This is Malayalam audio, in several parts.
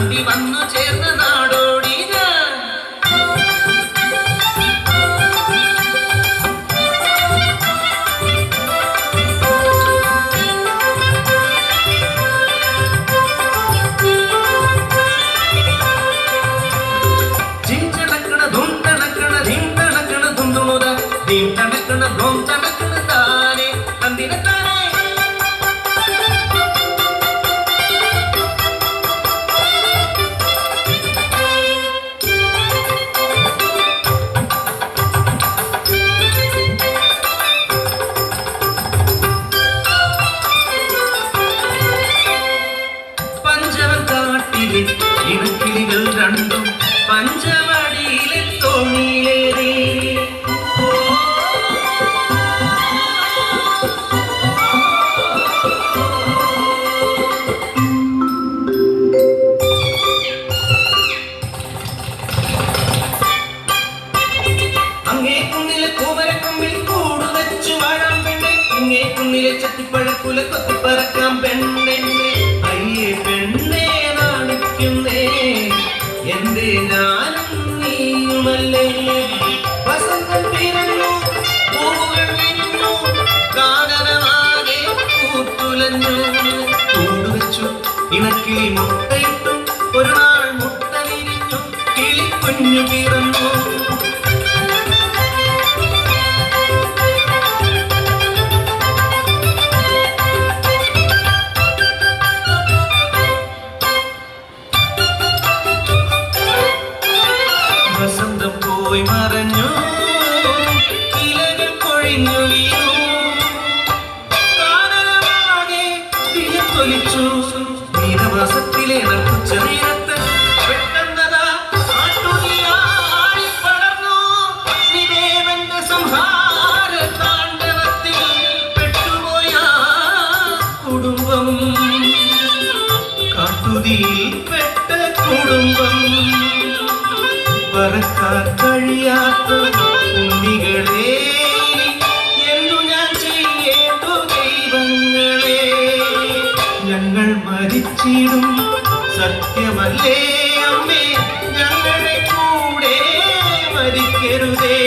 കാട്ടി വന്നു ചേർന്ന നാടോടി ഞാൻ. ജിം ചണക്കണ ധും തണക്കണ ധിം തണക്കണ ധും ധുമുത ധിം തണക്കണ ധൂം തണക്കണ ഇങ്ങേ കുന്നിലെ ചട്ടിപ്പഴക്കുല കൊത്തിപ്പറക്കാം പെണ്ണെന്നെ അയ്യേ പെണ്ണെ നാണിക്കുന്നേ. എന്റെ ഞാനും നീയുമല്ലേ? വസന്തം പിറന്നു പൂവുകൾ വിരിഞ്ഞു കാനനമാകെ പൂത്തുലഞ്ഞു. കൂട് വെച്ചു ഇണക്കിളി മുട്ടയിട്ടു ഒരു നാൾ മുട്ട വിരിഞ്ഞു കിളിക്കുഞ്ഞു പിറന്നു. പറക്കാൻ കഴിയാത്ത എന്തു ഞാൻ ചെയ്യേണ്ടു ദൈവങ്ങളെ. ഞങ്ങൾ മരിച്ചിടും സത്യമല്ലേ അമ്മേ? ഞങ്ങളുടെ കൂടെ മരിക്കരുതേ.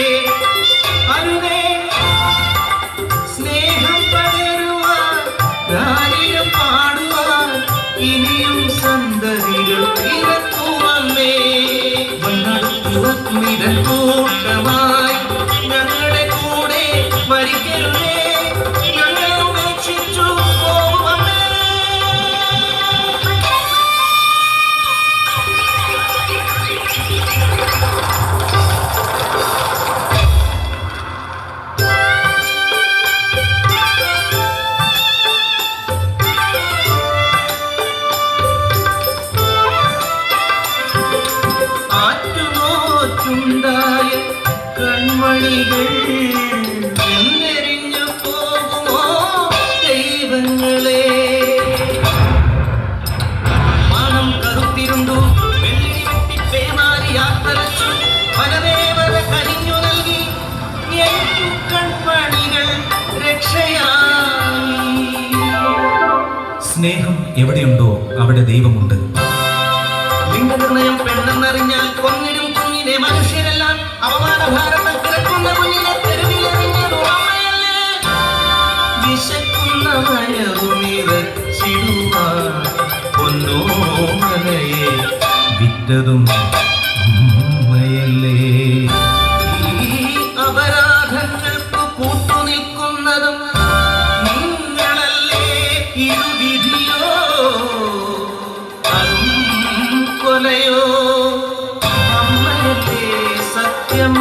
மிதல் പോകുമോ ദൈവങ്ങളെ? മാനം കറുത്തിരുണ്ടു വെള്ളി വെട്ടി പേമാരി യാത്രച്ചു വനദേവത കനിഞ്ഞു നൽകി എൻ കൺമണികൾ രക്ഷയായി. സ്നേഹം എവിടെയുണ്ടോ അവിടെ ദൈവമുണ്ട്. ലിംഗനിർണയം പെണ്ണെന്നറിഞ്ഞാൽ കൊന്നിടും കുഞ്ഞിനെ മനുഷ്യരെല്ലാം അവമാനഭാരത്തിൽ വിറ്റതും അമ്മയല്ലേ? അപരാധങ്ങൾക്ക് കൂട്ടുനിൽക്കുന്നതും നിങ്ങളല്ലേ ഇരുവിധിയോ? കൊലയോ? അമ്മയത്തെ സത്യം?